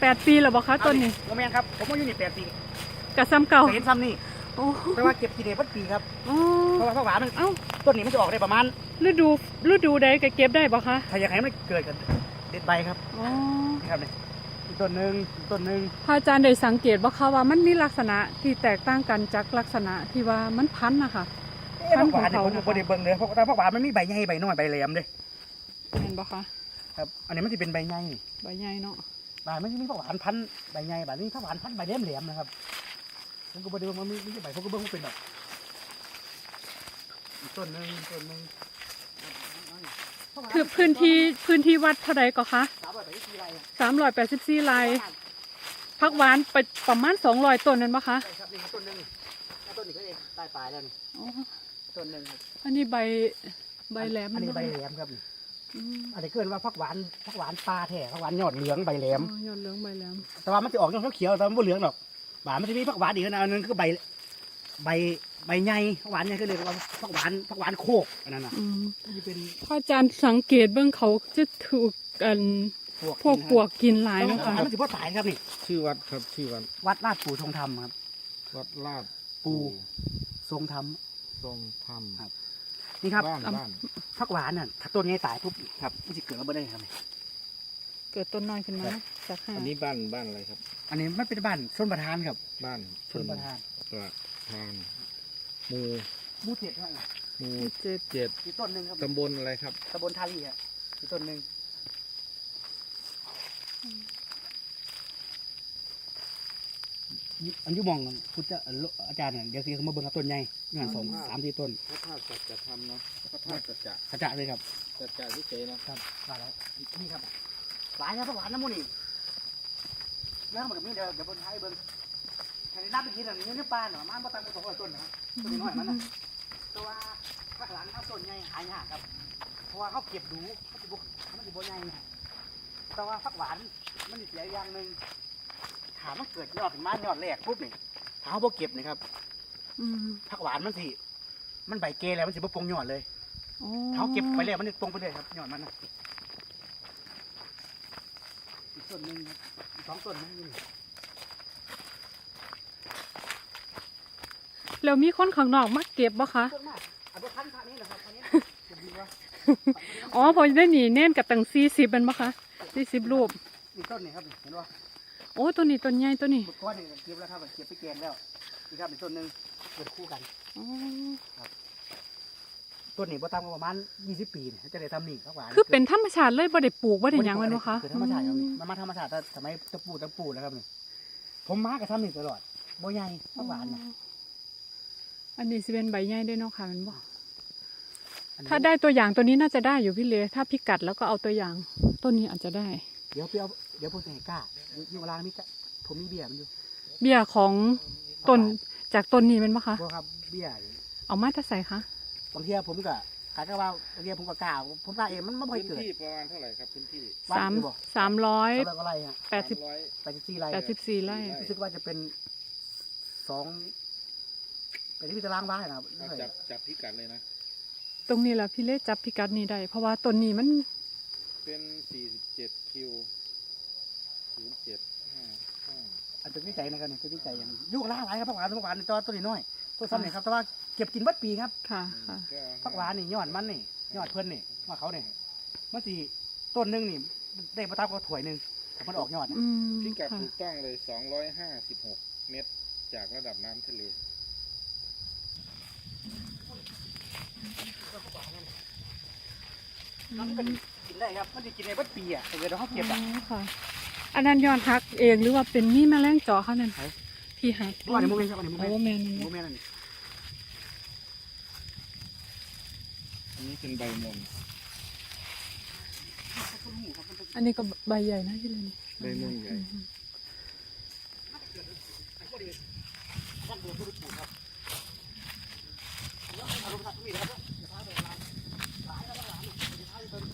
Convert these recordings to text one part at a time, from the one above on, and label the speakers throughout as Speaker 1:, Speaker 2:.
Speaker 1: แปดปีแล้วบ่คะต้นนี้
Speaker 2: โมแมนครับ ผมมาอยู่นี่แปดปี
Speaker 1: กะซ้ำเก่า
Speaker 2: แต่เห็นซ้ำนี่
Speaker 1: โอ้
Speaker 2: แต่ว่าเก็บกี่เดือนพันปีครับ
Speaker 1: โอ้
Speaker 2: เพราะว่าผักหวานมัน
Speaker 1: เอ้า
Speaker 2: ต้นนี้มันจะออกได้ประมาณ
Speaker 1: ฤดูฤดูใดก็เก็บได้บ่คะ
Speaker 2: ถ้าอยากให้มันเกิดกันเด็ดใบครับ
Speaker 1: อ๋อ
Speaker 2: นี่ครับนี่อีกต้นหนึ่งอีกต้นหนึ่ง
Speaker 1: พระอาจารย์ได้สังเกตบ่คะว่ามันมีลักษณะที่แตกต่างกันจากลักษณะที่ว่ามันพันธุ์นะคะ
Speaker 2: เอ๊ะผักหวานเนี่ย
Speaker 1: พั
Speaker 2: ผ
Speaker 1: น
Speaker 2: ม
Speaker 1: ธุ์ของเขา
Speaker 2: ผมได้เบิ่งเลยเพราะแต่ผักหวานมันมีใบใหญ่ใบน้อยใบแหลมเลย
Speaker 1: เห็นบ่คะ
Speaker 2: ครับ อันนี้มันจะเป็นใบใหญ่
Speaker 1: ใบใหญ่เนาะ
Speaker 2: ใบมันจะมีผักหวานพันธุ์ใบใหญ่ใบนี้ผักหวานพันธุ์ใบแหลมแหลมๆนะครับผมก็บ่ได้เบิ่งมันมีมีใบผมก็เบิ่งมันเป็นแบบอีกต้นหนึ่งอีกต้นหนึ่ง
Speaker 1: คือพื้นที่พื้นที่วัดเท่าใดก็คะ
Speaker 2: สามร้อยแปดสิบสี่ไร่อะ
Speaker 1: 384ไร่ผักหวานไปประมาณ200ต้นนั่นบ่คะ
Speaker 2: ใช่ครับนี่ครับต้นหนึ่งแล้วต้นนี้ก็เองตายปลายแล้วนี่
Speaker 1: อ๋อ
Speaker 2: ต้นหนึ่งครับ
Speaker 1: อันนี้ใบใบแหลม
Speaker 2: อันนี้
Speaker 1: บ่
Speaker 2: ใบ
Speaker 1: คะ
Speaker 2: แหลมครับนี่
Speaker 1: อืม
Speaker 2: อันนี้เกินว่าผักหวานผักหวานปลาแท้ผักหวานยอดเหลืองใบแหลม
Speaker 1: อ๋อยอดเหลืองใบแหลม
Speaker 2: แต่ว่ามันจะออกยอดเขียวๆแต่มันไม่เหลืองหรอกบานมันจะมีผักหวานอีกนะอันนั้นคือใบใบใบใหญ่ผักหวานใหญ่ก็เลยกว่าผักหวานผักหวานโคกอันนั้นน่ะ
Speaker 1: อืม
Speaker 2: มันจะเป็น
Speaker 1: พระอาจารย์สังเกตเบื้องเขาจะถูกกัน
Speaker 2: พวก
Speaker 1: พวกปวกกินหลาย
Speaker 2: นะ
Speaker 1: นะ
Speaker 2: ครั
Speaker 1: คะ
Speaker 2: บมันจะพ่อตายครับนี่
Speaker 3: ชื่อวัดครับชื่อวัด
Speaker 2: วัดลาดปู่ทรงธรรมครับ
Speaker 3: วัดลาด
Speaker 2: ปู่ทรงธรรม
Speaker 3: ทรงธรรม
Speaker 2: ครับ นี่ครับ
Speaker 3: บ้านบ้าน
Speaker 2: ผักหวานน่ะถ้าต้นนี้ตายปุ๊บครับมันจะเกิดมาเบ่ได้ครับนี่
Speaker 1: เกิดต้นน้อยขึ้นมาจากห้า
Speaker 3: อันนี้บ้านบ้านอะไรครับ
Speaker 2: อันนี้มันเป็นบ้านชนประทานครับ
Speaker 3: บ้าน
Speaker 2: ชนประทาน
Speaker 3: ประทานหมู่
Speaker 2: หมูเจ็ดครับ
Speaker 3: หมู่
Speaker 1: เจ็ด
Speaker 3: เจ็ด
Speaker 2: อีกต้นหนึ่งครับ
Speaker 3: ตำบลอะไรครับ
Speaker 2: ตำบลท่าลี่ครับอีกต้นหนึ่ง อันอยุมองพุทธอาจารย์เนี่ยเดี๋ยวสิเขามาเบิ่งกับต้นใหญ่งานสองสามสี่ต้น
Speaker 3: พระธาตุสัจธรรมเนาะพระธาตุสัจจะ
Speaker 2: กระจะเลยครับ
Speaker 3: สัจจะวิเศษเนาะ
Speaker 2: ครับมาแล้วนี่ครับหวานครับหวานน้ำมูนี่เรื่องมันมีเดี๋ยวเดี๋ยวบนท้ายเบิ่งแค่นี้นับไปกินอันนี้ในป่าเนาะมันบ่ตั้งสองร้อยต้นนะครับต้นน้อยมันนะแต่ว่าภาคหลังเขาต้นใหญ่หายากครับ เพราะว่าเขาเก็บดูเขาสิบุมันสิบ่ใหญ่นะแต่ว่าผักหวานมันสิเสียอย่างหนึ่งถามมันเกิดยอดถึงมายอดแรกปุ๊บนี่ถ้าเขาบ่เก็บนี่ครับ
Speaker 1: อืม
Speaker 2: ผักหวานมันสิมันใบเกยแล้วมันสิบ่ปรุงยอดเลย
Speaker 1: อ๋อ
Speaker 2: เขาเก็บไปแล้วมันจะตรงไปเลยครับยอดมันนะอีกต้นหนึ่งครับอีกสองต้นนะนี่
Speaker 1: แล้วมีคนข้างนอกมาเก็บบ่คะ
Speaker 2: ต้นมากอันนี้พันธุ์พันธุ์นี้นะครับพันธุ์นี้เก็บดีวะ
Speaker 1: อ๋อพอได้หนีเน่นกับตั้งสี่สิบเป็นบ่คะสี่สิบรูป
Speaker 2: อีกต้นนี่ครับเห็นป่ะ
Speaker 1: โอ้ตัวนี้ต้นใหญ่ตัวนี้
Speaker 2: เมื่อก้อนนี่เก็บแล้วครับเก็บไปแกนแล้วอีกครับอีกต้นหนึ่งเกิดคู่กัน
Speaker 1: อ๋อ
Speaker 2: ต้นนี้บ่ต่ำกว่าประมาณ20 ปีเนี่ยจะได้ทำนี่ผักหวาน
Speaker 1: คือเป็นธรรมชาติเลยบ่ได้ปลูกบ่ได้หยังแมันบ่คะ
Speaker 2: คือธรรมชาติครับนี่มันมาธรรมชาติแต่สมัยตะปูตะปูแล้วครับนี่ผมมากับทำนี่ตลอดบ่ใหญ่ผักหวานนะ
Speaker 1: อันนี้สิเป็นใบใหญ่ด้วยเนาะค่ะแมันบ่
Speaker 2: อันนี้
Speaker 1: ถ้าได้ตัวอย่างตัวนี้น่าจะได้อยู่พี่เลถ้าพิกัดแล้วก็เอาตัวอย่าง ต้นนี้อาจจะได้
Speaker 2: เดี๋ยวพี่เอา เดี๋ยวผมจะให้กล้าอยู่เวลามีกะผมมีเบี้ยมันอยู่
Speaker 1: เบี้ยของต้นจากต้นนี้เป็นปะคะ
Speaker 2: บ่ครับเบี้ย
Speaker 1: เอามาถ้าใส่คะ
Speaker 2: บางทีผมก็ขายก็ว่าบางทีผมก็กล้าผมกล้าเองมันไม่ค่อย
Speaker 3: พื้น
Speaker 2: เกิด
Speaker 3: ที่ประมาณเท่าไหร่ครับพื้นที่
Speaker 1: สามสามร้อย
Speaker 2: สามร้อยกว่าไร่ฮะ
Speaker 1: แปดสิบ
Speaker 3: ร้อย
Speaker 2: แปดสิบสี่ไร่
Speaker 1: แปดสิบสี่ไร่
Speaker 2: รู้สึกว่าจะเป็นสองเป็นที่ตารางวานะครับ
Speaker 3: เอาจับจับพิกัดเลยนะ
Speaker 1: ตรงนี้แหละพี่เลจับพิกัดนี้ได้เพราะว่าต้นนี้มัน
Speaker 3: เป็นสี่สิบเจ็ดคิว ศูนย์เจ็ดห้าห้า
Speaker 2: อาจจะวิจัยนะครับเนี่ยคือวิจัยอย่างยุคล่าหลายครับผักหวานผักหวานในตัวตัวนี้น้อยตัวซ้ำเนี่ยครับแต่ว่าเก็บกินวัดปีครับ
Speaker 1: ค่ะค่ะ
Speaker 3: ก็
Speaker 2: ผักหวานนี่ยอดมันนี่ยอดเพื่อนนี่ว่าเขาเนี่ยมันสี่ต้นหนึงนี่ได้ประทับกับถ้วยหนึ่งแต่มันออกยอดนะ
Speaker 1: อืม
Speaker 3: พิกัด
Speaker 1: ค่ะ
Speaker 3: ถูกต้องเลยสองร้อยห้าสิบหกเมตรจากระดับน้ำทะเล
Speaker 2: มันเป็นกินได้ครับมันจะกินในวัดปีอะแต่เวลาเขาเก็บอะ
Speaker 1: อ๋อค่ะ อันนั้นยอดฮักเองหรือว่าเป็นมีแมลงเจาะคะนั่น
Speaker 2: ไหน
Speaker 1: ที่หัก
Speaker 2: ว่าในโมเมนต์ครับในโมเม
Speaker 1: โอ้
Speaker 2: นต์
Speaker 1: แมน
Speaker 2: โมเมนต์นั่น
Speaker 3: อันนี้เป็นใบมน
Speaker 1: อันนี้ก็ใบใหญ่นะพี่เลนี่
Speaker 3: ใบมนใหญ่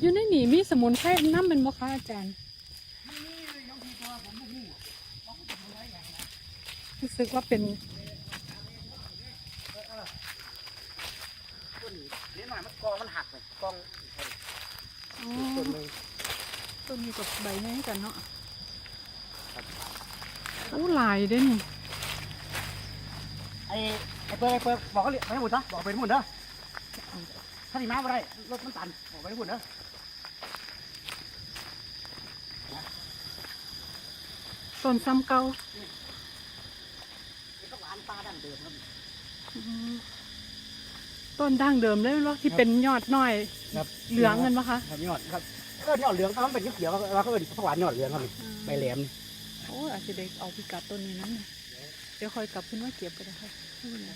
Speaker 1: อยู่ในนี่มีสมุนไพรน้ำเป็นบ่คะอาจารย์ รู้สึกว่าเป็น
Speaker 2: นี่หน่อยมันกองมันหักเลยกอง
Speaker 1: อ๋อ
Speaker 2: ต้นหนึง
Speaker 1: ต้นนี้กับใบใหญ่กันเนาะอู้หลายเด้นี่
Speaker 2: ไอ้ไอ้เปิดไอ้เปิดบอกเขาเลยไปให้หมดนะบอกไปให้หมดเด้อถ้าดีมาบ่ได้รถมันตันบอกไปให้หมดเด้อ
Speaker 1: ต้นซ้ำเก่า
Speaker 2: ไอ้ต้องหวานปลาดั้ง เดิมครับ
Speaker 1: อืมต้นดั้งเดิมเลยว่าที่เป็นยอดน้อย
Speaker 2: ครับ
Speaker 1: เหลืองเงินปะคะ
Speaker 2: ครับยอดครับก็ยอดเหลืองครับมันเป็นเขียวๆเราก็เป็นผักหวานยอดเหลืองครับนี่ใบแหลม
Speaker 1: โอ้ยอาจจะเด็กเอาพิกัดต้นนี้นั่นเลยเดี๋ยวคอยกลับขึ้นมาเก็บก็ได้ค่ะไม่เป็นไร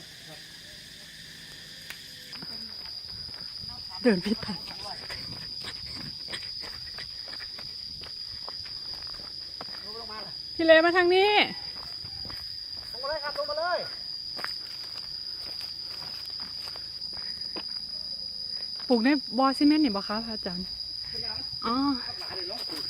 Speaker 1: เดินพิดทัน
Speaker 2: ลงลงมาเลย
Speaker 1: พี่เลมาทางนี้
Speaker 2: ลงมาเลยครับลงมาเลย
Speaker 1: ปลูกในบอซีเมนต์นี่บ่คะพระอาจารย์
Speaker 2: เป็นยังไง
Speaker 1: อ๋อ
Speaker 2: ผักหวานเลยลองปลูก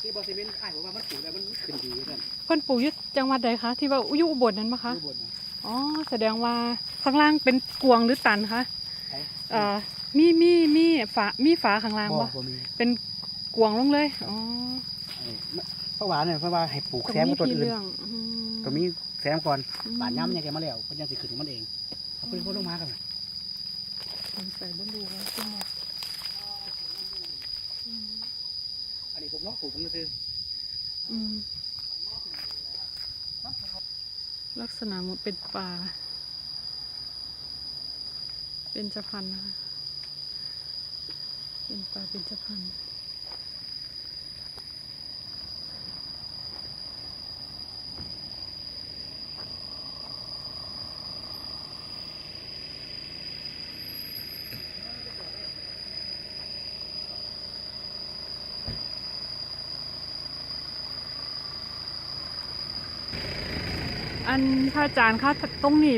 Speaker 2: ที่บอสเซเมนต์อ้ายผมว่ามันปลูกแล้วมันขึ้นดีเหมือนกัน
Speaker 1: เพิ่นปลูกอยู่จังหวัดใดคะที่ว่าอยู่อุบลนั้นปะคะ
Speaker 2: ข้างบนนะ
Speaker 1: อ๋อแสดงว่าข้างล่างเป็นกวงหรือตันคะ
Speaker 2: ไหน
Speaker 1: เอ่อมีมีมีฝามีฝาข้างล่าง
Speaker 2: บ่
Speaker 1: บ่
Speaker 2: บ่มี
Speaker 1: เป็นกวงลงเลยอ๋อ
Speaker 2: ไอ้ผักหวานเนี่ยเพราะว่าให้ปลูก
Speaker 1: ตรง
Speaker 2: แซม
Speaker 1: นี้
Speaker 2: กับต้น
Speaker 1: พี่
Speaker 2: อื่น
Speaker 1: เรื่องอืม
Speaker 2: ก็มีแซมก่อน
Speaker 1: อืม
Speaker 2: บานย้ำยังแกมาแล้วเพิ่นยังสิขึ้นของมันเองเอาเพิ่นพ่นลงมากัน
Speaker 1: สงสัยบ่รู้ว่าเป็นไง
Speaker 2: อันนี้ผมลอกปลูกผมซื้อ
Speaker 1: อืม ลักษณะมันเป็นป่า เป็นจพันนะคะ เป็นป่าเป็นจพันธ์ อันพระอาจารย์คะตรงนี้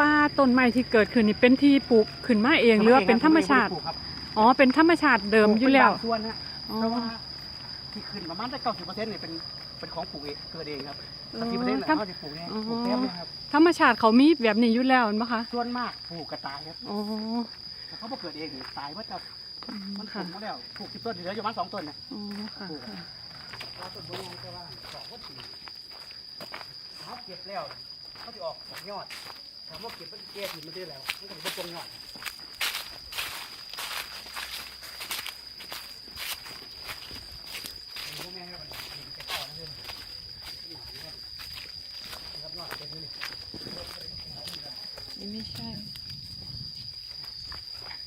Speaker 1: ป้าต้นไม้ที่เกิดขึ้นนี่เป็นที่ปลูกขึ้นมาเองหรือว่าเป็นธรรมชาติ
Speaker 2: ปลูกครับ
Speaker 1: อ๋อ เป็นธรรมชาติเดิมอยู่แล้ว
Speaker 2: ปกเป็นบางส่วนนะ
Speaker 1: อ๋อ
Speaker 2: เพราะว่าที่ขึ้นประมาณได้เก้าสิบเปอร์เซ็นต์เนี่ยเป็นเป็นของปลูกเองเกิดเองครับ
Speaker 1: เอ
Speaker 2: สิบเปอร์เซ็นต์
Speaker 1: อ
Speaker 2: เนี่ย
Speaker 1: ธรรม
Speaker 2: เขาจะปลูกเอง
Speaker 1: อ๋อ
Speaker 2: ปลูกแซมเลยครับ
Speaker 1: ธรรมชาติเขามีแบบนี้อยู่แล้วเห็นปะคะ
Speaker 2: ส่วนมากปลูกกระต่ายครับ
Speaker 1: อ๋อ
Speaker 2: แต่เขาบ่เกิดเองนี่ตายเพราะจะ
Speaker 1: อืม
Speaker 2: มันปลู
Speaker 1: ค่ะ
Speaker 2: กมาแล้วปลูกสิบต้นเหลืออยู่ประมาณสองต้นนะ
Speaker 1: อ๋อค่ะค่ะ
Speaker 2: เราต้นบัวยังแต่ว่าสองก็ปีเขาเก็บแล้วเขาจะออกดอกยอดถามว่าเก็บมันแก่ถิ่นมันได้แล้วมันก็จะบ่ตรงยอดเห็นพวกแม่ครับมันเห็นไปต่อนะเพื่อนหนาเนี่ยนะครับยอดเต็มเลย
Speaker 1: นี่ไม่ใช่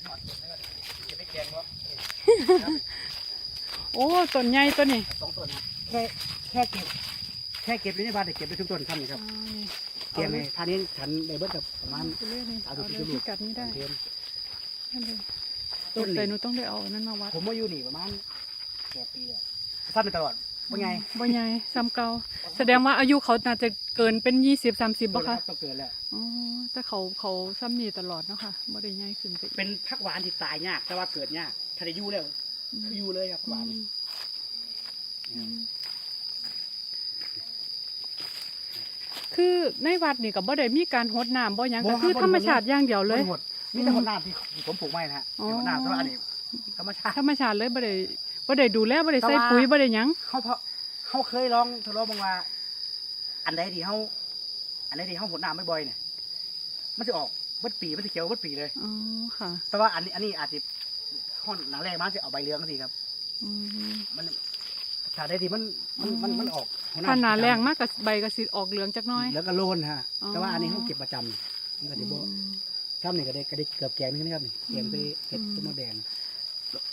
Speaker 2: ยอดเต็มเลยเก็บไปแกงวะ
Speaker 1: โอ้ต้นใหญ่ตัวนี้
Speaker 2: สองต้นนะแค่แค่เก็บ แค่เก็บอยู่ในบ้านแต่เก็บไปทุกต้นครับนี่ค
Speaker 1: อ๋
Speaker 2: รั
Speaker 1: อบนี่
Speaker 2: เก็บในทานนี้ฉันในเบิดกับประมาณ
Speaker 1: ไปเรื่อยนี่
Speaker 2: เอา
Speaker 1: เอา
Speaker 2: ดู
Speaker 1: เลย
Speaker 2: ที่ลู
Speaker 1: พิ
Speaker 2: ก
Speaker 1: กัดนี้ได้
Speaker 2: เทียน
Speaker 1: นั่นเลย
Speaker 2: ต้นนี้
Speaker 1: แต่หนูต้องได้เอาอันนั้นมาวัด
Speaker 2: ผมมาอยู่นี่ประมาณแปดปีแล้วสั้นไปตลอดว่าไง
Speaker 1: บ่ใหญ่ซ้ำเก่าแสดงว่าอายุเขาน่าจะเกินเป็นยี่สิบสามสิบบ่คะ
Speaker 2: ต้องเกิดแล้ว
Speaker 1: อ๋อแต่เขาเขาซ้ำนี่ตลอดเนาะค่ะบ่ได้ใหญ่ขึ้นไปอีก
Speaker 2: เป็นพักหวานที่ตายยากแต่ว่าเกิดยากถ้าได้อยู่แล้ว
Speaker 1: อืม
Speaker 2: อยู่เลยครับหวาน
Speaker 1: อืมอืม คือในวัดนี่ก็บ่ได้มีการหดน้ำบ่หยังก็คือธรรมชาติอย่างเดียวเลย
Speaker 2: หมดมีแต่คนน้ำที่ผมปลูกไว้นะฮะ
Speaker 1: อ๋อ
Speaker 2: มีคนน้ำแต่ว่าอันนี้ธรรมชาติ
Speaker 1: ธรรมชาติเลยบ่ได้บ่ได้ดูแลบ่ได้ใส่
Speaker 2: แต่ว่า
Speaker 1: ปุ๋ยบ่ได้หยัง
Speaker 2: เขาเพราะเขาเคยลองทดลองบางว่า อันใดที่เขาอันใดที่เขาหดน้ำไม่บ่อยเนี่ยมันจะออกเบิดปีมันจะเขียวเบิดปีเลย
Speaker 1: อ๋อค่ะ
Speaker 2: แต่ว่าอันนี้อันนี้อาจจะข้อนหนังแรกมันจะเอาใบเหลืองสิครับ
Speaker 1: อืม
Speaker 2: มัน ถ้าได้ดีมันมันมันมันออกหัว
Speaker 1: ถ้าหนาแรงมากก็ใบก็สิออกเหลืองจักหน้อย
Speaker 2: แล้วก็โลนฮะ
Speaker 1: อ๋อ
Speaker 2: แต่ว่าอันนี้เขาเก็บประจำมันก็จะบ่
Speaker 1: อืม
Speaker 2: ซ้ำนี่ก็ได้ก็ได้เกือบแกงนึงนะครับนี่แกงไปเห็ด
Speaker 1: อืม
Speaker 2: ต้นมะแดง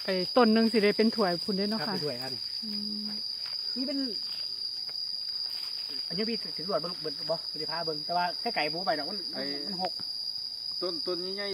Speaker 1: ไปต้นหนึงสิได้เป็นถ้วยพุ่นเด้
Speaker 2: ครั
Speaker 1: เนาะ
Speaker 2: บ
Speaker 1: ค่ะ
Speaker 2: ไปด้วยครับนี่
Speaker 1: อืม
Speaker 2: นี่เป็น อันนี้พี่ถึงรวจเบิ้งเบิ้งบ่ปฏิภาเบิ้งแต่ว่าแค่ไก่บูไปดอกมันมันมันหก
Speaker 3: ต้นต้นใหญ่ๆ